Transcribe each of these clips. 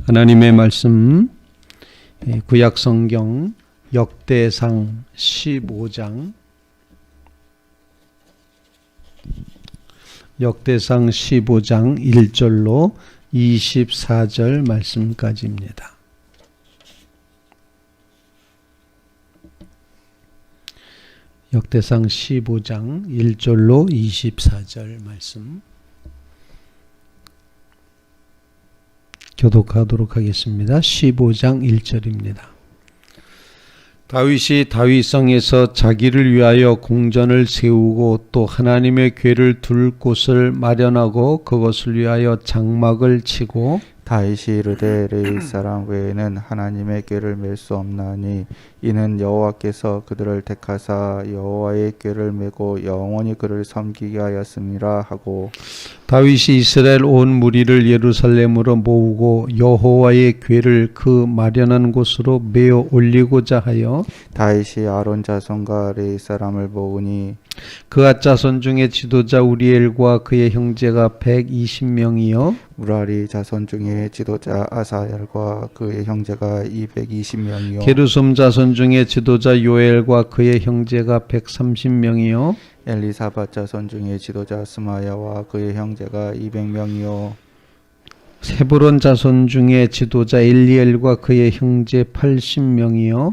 하나님의 말씀 예, 구약 성경 역대상 15장 역대상 15장 1절로 24절 말씀까지입니다. 역대상 15장 1절로 24절 말씀 교독하도록 하겠습니다. 15장 1절입니다. 다윗이 다윗성에서 자기를 위하여 공전을 세우고 또 하나님의 궤를 둘 곳을 마련하고 그것을 위하여 장막을 치고 다윗이 이르되 레위 사람 외에는 하나님의 궤를 맬 수 없나니 이는 여호와께서 그들을 택하사 여호와의 궤를 메고 영원히 그를 섬기게 하였음이라 하고 다윗이 이스라엘 온 무리를 예루살렘으로 모으고 여호와의 궤를 그 마련한 곳으로 메어 올리고자 하여 다윗이 아론 자손과 레위 사람을 모으니 그가 자손 중에 지도자 우리엘과 그의 형제가 120명이요. 우라리 자손 중에 지도자 아사엘과 그의 형제가 220명이요. 게르솜 자손 중에 지도자 요엘과 그의 형제가 130명이요. 엘리사밧 자손 중에 지도자 스마야와 그의 형제가 200명이요. 세브론 자손 중에 지도자 엘리엘과 그의 형제 80명이요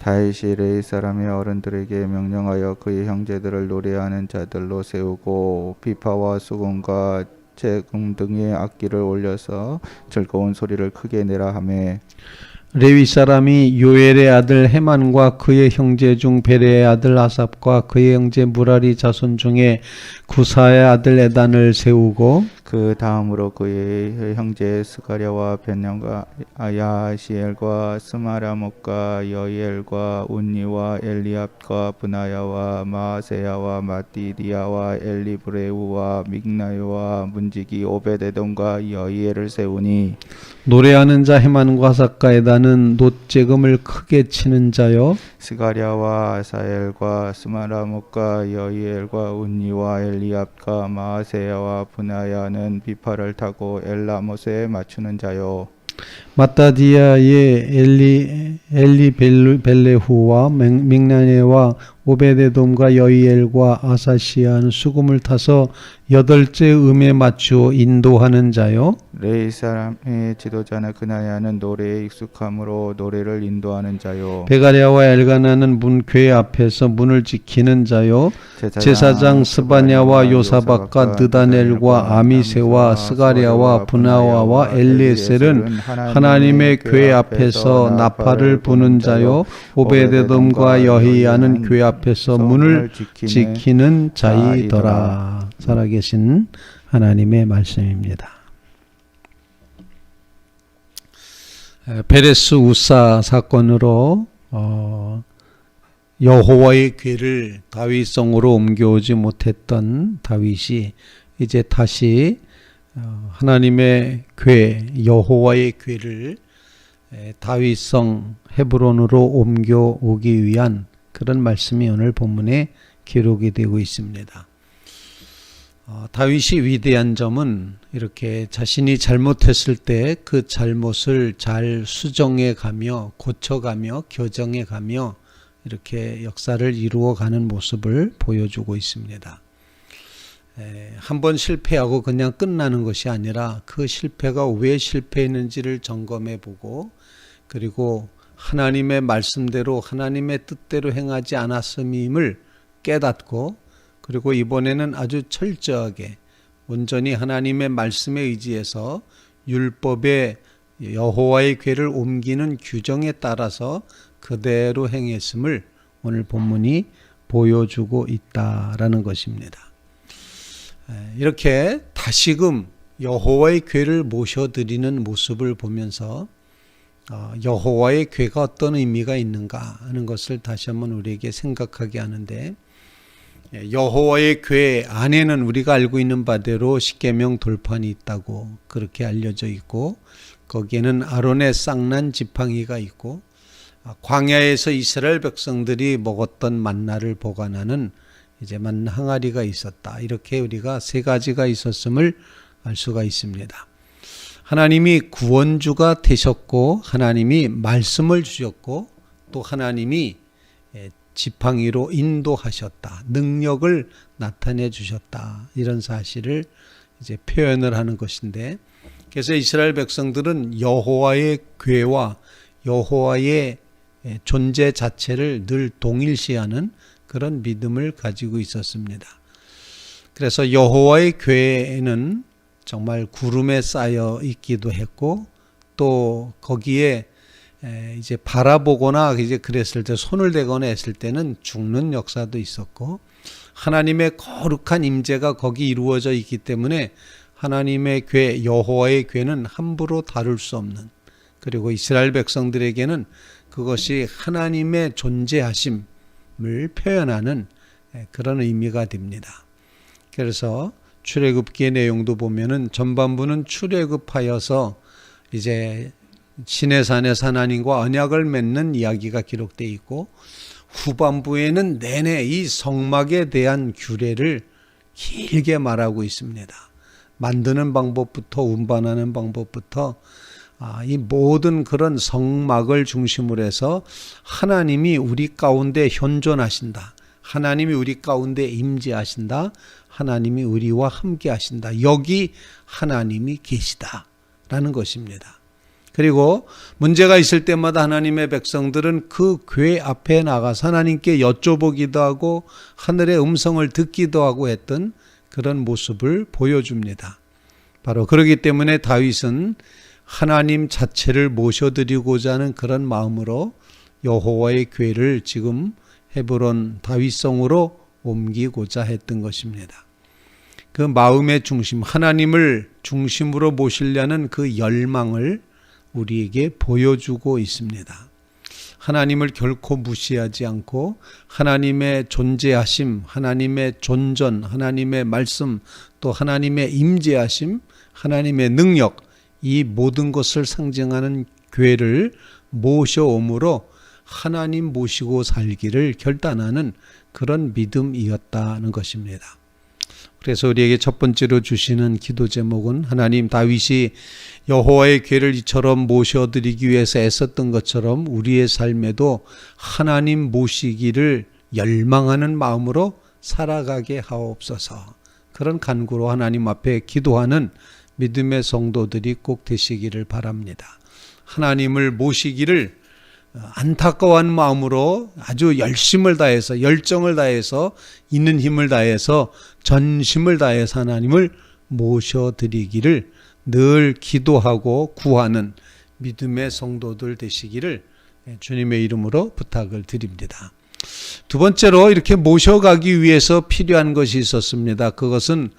다윗이 레위 사람의 어른들에게 명령하여 그의 형제들을 노래하는 자들로 세우고 비파와 수금과 재금 등의 악기를 올려서 즐거운 소리를 크게 내라 하매 레위 사람이 요엘의 아들 헤만과 그의 형제 중 베레의 아들 아삽과 그의 형제 무라리 자손 중에 구사의 아들 에단을 세우고 그 다음으로 그의 형제 스가랴와 변령과 야시엘과 스마라목과 여이엘과 운니와 엘리압과 브나야와 마세야와 마띠디아와 엘리브레우와 믹나요와 문지기 오베데돔과 여이엘을 세우니 노래하는 자 헤만과 사카 에단 은 놋재금을 크게 치는 자요 스가랴와 아사엘과 스마라목과 여이엘과 운니와 엘리압과 마세야와 브나야는 비파를 타고 엘라못에 맞추는 자요 마따디아의 엘리 엘리 벨루- 벨레후와 맹- 믹나네와 오베데돔과 여이엘과 아사시아는 수금을 타서 여덟째 음에 맞추어 인도하는 자요. 레이 사람의 지도자는 그나야는 노래에 익숙함으로 노래를 인도하는 자요. 베가랴와 엘가나는 문궤 앞에서 문을 지키는 자요. 제사장 스바냐와 요사박과 느다넬과 아미세와 스가랴와 분하와와 엘리에셀은 하나님의 궤 앞에서 나팔을 부는 자요. 오베데돔과 여히야는 궤 앞 에서 문을 지키는 자이더라. 살아계신 하나님의 말씀입니다. 에, 베레스 우사 사건으로 어, 여호와의 궤를 다윗성으로 옮겨오지 못했던 다윗이 이제 다시 어, 하나님의 궤 여호와의 에, 다윗성 헤브론으로 옮겨오기 위한 그런 말씀이 오늘 본문에 기록이 되고 있습니다. 어, 다윗이 위대한 점은 이렇게 자신이 잘못했을 때 그 잘못을 잘 수정해 가며 고쳐가며 교정해 가며 이렇게 역사를 이루어 가는 모습을 보여주고 있습니다. 한 번 실패하고 그냥 끝나는 것이 아니라 그 실패가 왜 실패했는지를 점검해 보고 그리고 하나님의 말씀대로 하나님의 뜻대로 행하지 않았음임을 깨닫고 그리고 이번에는 아주 철저하게 온전히 하나님의 말씀에 의지해서 율법의 여호와의 궤를 옮기는 규정에 따라서 그대로 행했음을 오늘 본문이 보여주고 있다라는 것입니다. 에, 이렇게 다시금 여호와의 궤를 모셔드리는 모습을 보면서 어, 여호와의 궤가 어떤 의미가 있는가 하는 것을 다시 한번 우리에게 생각하게 하는데 예, 여호와의 궤 안에는 우리가 알고 있는 바대로 십계명 돌판이 있다고 그렇게 알려져 있고 거기에는 아론의 쌍난 지팡이가 있고 아, 광야에서 이스라엘 백성들이 먹었던 만나를 보관하는 이제 만 항아리가 있었다. 이렇게 우리가 세 가지가 있었음을 알 수가 있습니다. 하나님이 구원주가 되셨고 하나님이 말씀을 주셨고 또 하나님이 예, 지팡이로 인도하셨다. 능력을 나타내 주셨다. 이런 사실을 이제 표현을 하는 것인데 그래서 이스라엘 백성들은 여호와의 궤와 여호와의 예, 존재 자체를 늘 동일시하는 그런 믿음을 가지고 있었습니다. 그래서 여호와의 궤에는 정말 구름에 쌓여 있기도 했고 또 거기에 에, 이제 바라보거나 이제 그랬을 때 손을 대거나 했을 때는 죽는 역사도 있었고 하나님의 거룩한 임재가 거기 이루어져 있기 때문에 하나님의 궤 여호와의 궤는 함부로 다룰 수 없는 그리고 이스라엘 백성들에게는 그것이 하나님의 존재하심을 표현하는 에, 그런 의미가 됩니다. 그래서 출애굽기의 내용도 보면은 전반부는 출애굽하여서 이제 시내산에서 하나님과 언약을 맺는 이야기가 기록되어 있고 후반부에는 내내 이 성막에 대한 규례를 길게 말하고 있습니다. 만드는 방법부터 운반하는 방법부터 아, 이 모든 그런 성막을 중심으로 해서 하나님이 우리 가운데 현존하신다. 하나님이 우리 가운데 임재하신다. 하나님이 우리와 함께 하신다. 여기 하나님이 계시다 라는 것입니다. 그리고 문제가 있을 때마다 하나님의 백성들은 그 궤 앞에 나가서 하나님께 여쭤보기도 하고 하늘의 음성을 듣기도 하고 했던 그런 모습을 보여줍니다. 바로 그러기 때문에 다윗은 하나님 자체를 모셔드리고자 하는 그런 마음으로 여호와의 궤를 지금 헤브론 다윗성으로 옮기고자 했던 것입니다. 그 마음의 중심, 하나님을 중심으로 모시려는 그 열망을 우리에게 보여주고 있습니다. 하나님을 결코 무시하지 않고 하나님의 존재하심, 하나님의 존전, 하나님의 말씀, 또 하나님의 임재하심, 하나님의 능력, 이 모든 것을 상징하는 교회를 모셔옴으로 하나님 모시고 살기를 결단하는 그런 믿음이었다는 것입니다. 그래서 우리에게 첫 번째로 주시는 기도 제목은 하나님 다윗이 여호와의 궤를 이처럼 모셔드리기 위해서 애썼던 것처럼 우리의 삶에도 하나님 모시기를 열망하는 마음으로 살아가게 하옵소서. 그런 간구로 하나님 앞에 기도하는 믿음의 성도들이 꼭 되시기를 바랍니다. 하나님을 모시기를 안타까워한 마음으로 아주 열심을 다해서 열정을 다해서 있는 힘을 다해서 전심을 다해서 하나님을 모셔드리기를 늘 기도하고 구하는 믿음의 성도들 되시기를 주님의 이름으로 부탁을 드립니다. 두 번째로 이렇게 모셔가기 위해서 필요한 것이 있었습니다. 그것은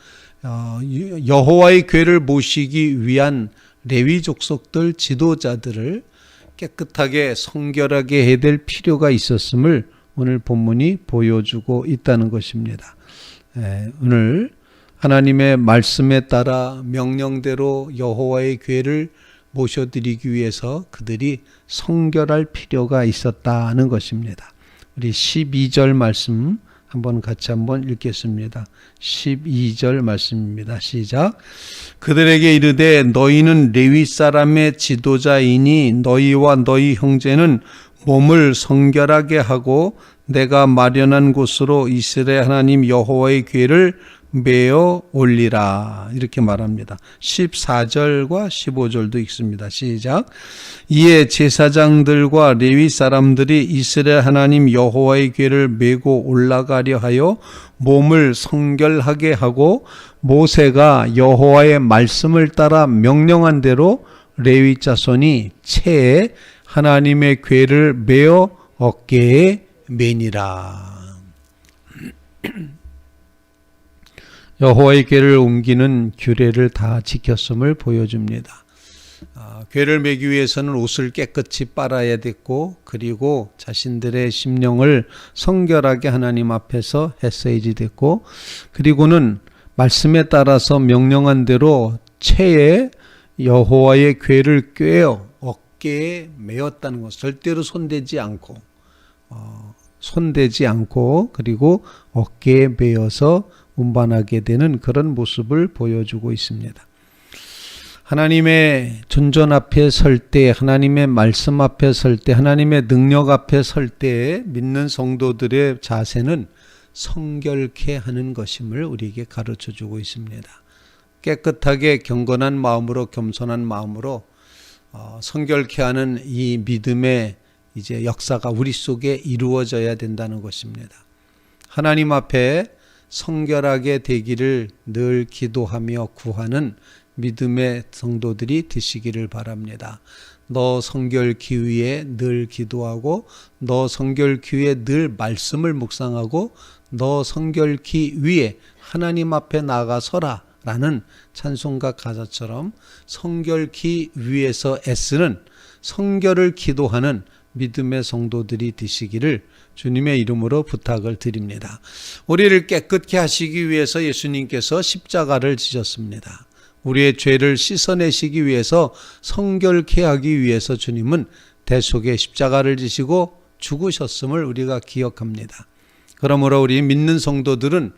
어, 여호와의 궤를 모시기 위한 레위 족속들 지도자들을 깨끗하게 성결하게 해야 될 필요가 있었음을 오늘 본문이 보여주고 있다는 것입니다. 에, 오늘 하나님의 말씀에 따라 명령대로 여호와의 궤를 모셔드리기 위해서 그들이 성결할 필요가 있었다는 것입니다. 우리 12절 말씀 한번 같이 한번 읽겠습니다. 12절 말씀입니다. 시작. 그들에게 이르되 너희는 레위 사람의 지도자이니 너희와 너희 형제는 몸을 성결하게 하고 내가 마련한 곳으로 이스라엘 하나님 여호와의 궤를 메어 올리라 이렇게 말합니다. 14절과 15절도 있습니다. 시작. 이에 제사장들과 레위 사람들이 이스라엘 하나님 여호와의 궤를 메고 올라가려 하여 몸을 성결하게 하고 모세가 여호와의 말씀을 따라 명령한 대로 레위 자손이 채에 하나님의 궤를 메어 어깨에 매니라. 여호와의 궤를 옮기는 규례를 다 지켰음을 보여줍니다. 아, 궤를 매기 위해서는 옷을 깨끗이 빨아야 됐고 그리고 자신들의 심령을 성결하게 하나님 앞에서 했어야지 됐고 그리고는 말씀에 따라서 명령한 대로 채에 여호와의 궤를 꿰어 어깨에 메었다는 것 절대로 손대지 않고 어, 손대지 않고 그리고 어깨에 메어서 운반하게 되는 그런 모습을 보여주고 있습니다. 하나님의 존전 앞에 설 때, 하나님의 말씀 앞에 설 때, 하나님의 능력 앞에 설때 믿는 성도들의 자세는 성결케 하는 것임을 우리에게 가르쳐 주고 있습니다. 깨끗하게 경건한 마음으로 겸손한 마음으로 어, 성결케 하는 이 믿음의 이제 역사가 우리 속에 이루어져야 된다는 것입니다. 하나님 앞에 성결하게 되기를 늘 기도하며 구하는 믿음의 성도들이 되시기를 바랍니다. 너 성결 기 위해 늘 기도하고 너 성결 기 위해 늘 말씀을 묵상하고 너 성결 기 위해 하나님 앞에 나가서라 라는 찬송가 가사처럼 성결 기 위해서 애쓰는 성결을 기도하는 믿음의 성도들이 되시기를 주님의 이름으로 부탁을 드립니다. 우리를 깨끗게 하시기 위해서 예수님께서 십자가를 지셨습니다. 우리의 죄를 씻어내시기 위해서 성결케 하기 위해서 주님은 대속의 십자가를 지시고 죽으셨음을 우리가 기억합니다. 그러므로 우리 믿는 성도들은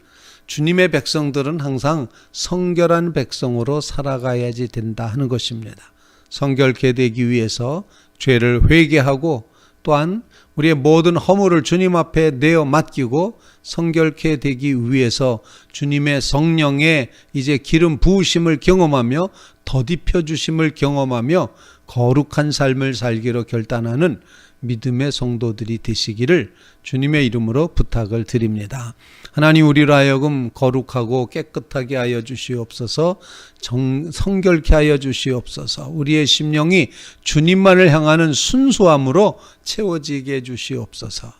주님의 백성들은 항상 성결한 백성으로 살아가야지 된다 하는 것입니다. 성결케 되기 위해서 죄를 회개하고 또한 우리의 모든 허물을 주님 앞에 내어 맡기고 성결케 되기 위해서 주님의 성령의 이제 기름 부으심을 경험하며 더딥혀 주심을 경험하며 거룩한 삶을 살기로 결단하는 믿음의 성도들이 되시기를 주님의 이름으로 부탁을 드립니다. 하나님 우리로 하여금 거룩하고 깨끗하게 하여 주시옵소서 정, 성결케 하여 주시옵소서 우리의 심령이 주님만을 향하는 순수함으로 채워지게 해 주시옵소서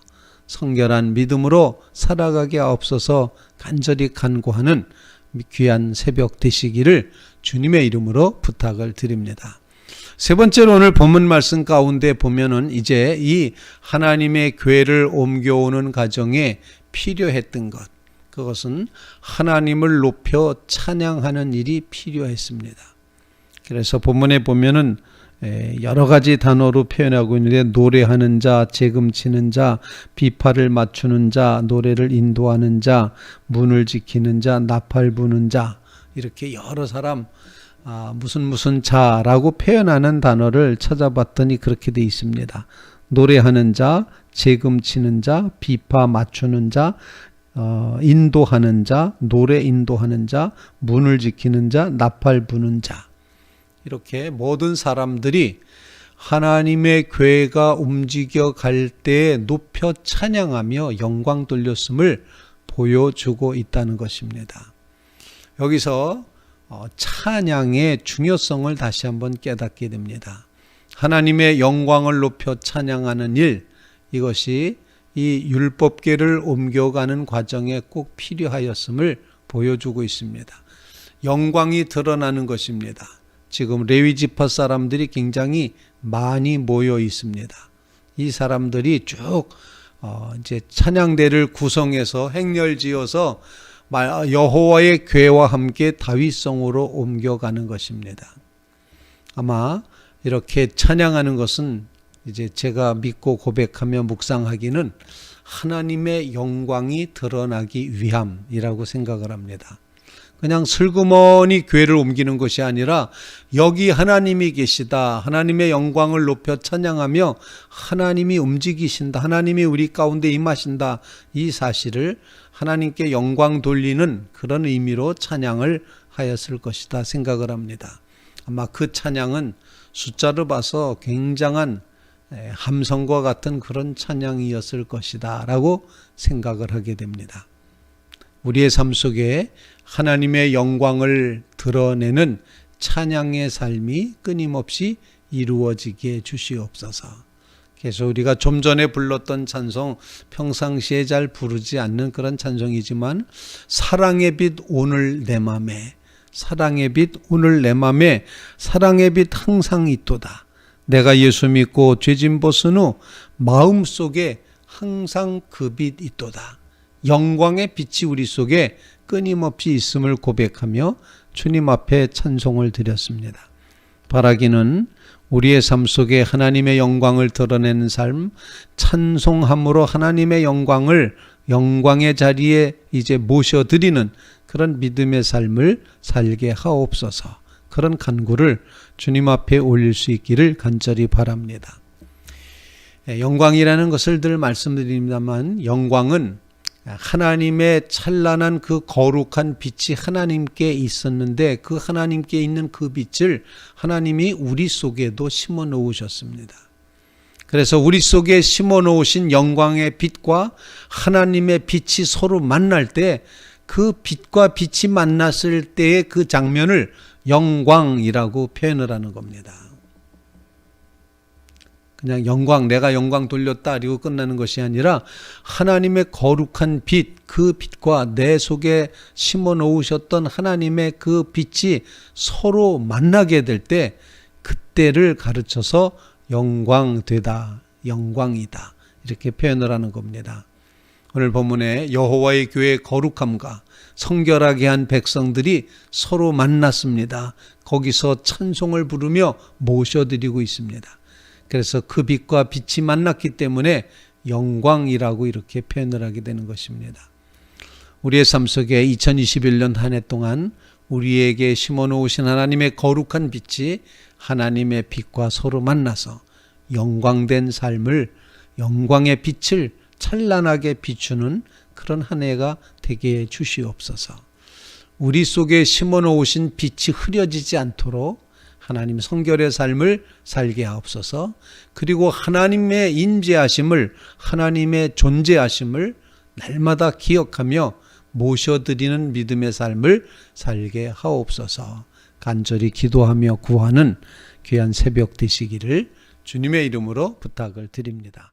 성결한 믿음으로 살아가게 하옵소서 간절히 간구하는 귀한 새벽 되시기를 주님의 이름으로 부탁을 드립니다. 세 번째로 오늘 본문 말씀 가운데 보면은 이제 이 하나님의 괴를 옮겨오는 과정에 필요했던 것. 그것은 하나님을 높여 찬양하는 일이 필요했습니다. 그래서 본문에 보면은 여러 가지 단어로 표현하고 있는데 노래하는 자, 재금 치는 자, 비파를 맞추는 자, 노래를 인도하는 자, 문을 지키는 자, 나팔 부는 자 이렇게 여러 사람 아, 무슨 무슨 자라고 표현하는 단어를 찾아봤더니 그렇게 돼 있습니다. 노래하는 자, 재금 치는 자, 비파 맞추는 자, 어, 인도하는 자, 노래 인도하는 자, 문을 지키는 자, 나팔 부는 자. 이렇게 모든 사람들이 하나님의 괴가 움직여 갈 때에 높여 찬양하며 영광 돌렸음을 보여주고 있다는 것입니다. 여기서 어, 찬양의 중요성을 다시 한번 깨닫게 됩니다. 하나님의 영광을 높여 찬양하는 일, 이것이 이 율법계를 옮겨가는 과정에 꼭 필요하였음을 보여주고 있습니다. 영광이 드러나는 것입니다. 지금 레위 지파 사람들이 굉장히 많이 모여 있습니다. 이 사람들이 쭉 어, 이제 찬양대를 구성해서 행렬 지어서 여호와의 궤와 함께 다윗성으로 옮겨가는 것입니다. 아마 이렇게 찬양하는 것은 이제 제가 믿고 고백하며 묵상하기는 하나님의 영광이 드러나기 위함이라고 생각을 합니다. 그냥 슬그머니 교회를 옮기는 것이 아니라 여기 하나님이 계시다. 하나님의 영광을 높여 찬양하며 하나님이 움직이신다. 하나님이 우리 가운데 임하신다. 이 사실을 하나님께 영광 돌리는 그런 의미로 찬양을 하였을 것이다 생각을 합니다. 아마 그 찬양은 숫자로 봐서 굉장한 에, 함성과 같은 그런 찬양이었을 것이다 라고 생각을 하게 됩니다. 우리의 삶 속에 하나님의 영광을 드러내는 찬양의 삶이 끊임없이 이루어지게 주시옵소서. 그래서 우리가 좀 전에 불렀던 찬송 평상시에 잘 부르지 않는 그런 찬송이지만 사랑의 빛 오늘 내 맘에 사랑의 빛 오늘 내 맘에 사랑의 빛 항상 있도다. 내가 예수 믿고 죄진 벗은 후 마음속에 항상 그 빛 있도다. 영광의 빛이 우리 속에 끊임없이 있음을 고백하며 주님 앞에 찬송을 드렸습니다. 바라기는 우리의 삶 속에 하나님의 영광을 드러내는 삶, 찬송함으로 하나님의 영광을 영광의 자리에 이제 모셔드리는 그런 믿음의 삶을 살게 하옵소서. 그런 간구를 주님 앞에 올릴 수 있기를 간절히 바랍니다. 예, 영광이라는 것을 늘 말씀드립니다만 영광은 하나님의 찬란한 그 거룩한 빛이 하나님께 있었는데 그 하나님께 있는 그 빛을 하나님이 우리 속에도 심어 놓으셨습니다. 그래서 우리 속에 심어 놓으신 영광의 빛과 하나님의 빛이 서로 만날 때 그 빛과 빛이 만났을 때의 그 장면을 영광이라고 표현을 하는 겁니다. 그냥 영광, 내가 영광 돌렸다, 그리고 끝나는 것이 아니라 하나님의 거룩한 빛, 그 빛과 내 속에 심어 놓으셨던 하나님의 그 빛이 서로 만나게 될 때, 그때를 가르쳐서 영광되다, 영광이다. 이렇게 표현을 하는 겁니다. 오늘 본문에 여호와의 교회의 거룩함과 성결하게 한 백성들이 서로 만났습니다. 거기서 찬송을 부르며 모셔드리고 있습니다. 그래서 그 빛과 빛이 만났기 때문에 영광이라고 이렇게 표현을 하게 되는 것입니다. 우리의 삶 속에 2021년 한 해 동안 우리에게 심어 놓으신 하나님의 거룩한 빛이 하나님의 빛과 서로 만나서 영광된 삶을 영광의 빛을 찬란하게 비추는 그런 한 해가 되게 해 주시옵소서. 우리 속에 심어 놓으신 빛이 흐려지지 않도록 하나님 성결의 삶을 살게 하옵소서. 그리고 하나님의 인재하심을 하나님의 존재하심을 날마다 기억하며 모셔드리는 믿음의 삶을 살게 하옵소서. 간절히 기도하며 구하는 귀한 새벽 되시기를 주님의 이름으로 부탁을 드립니다.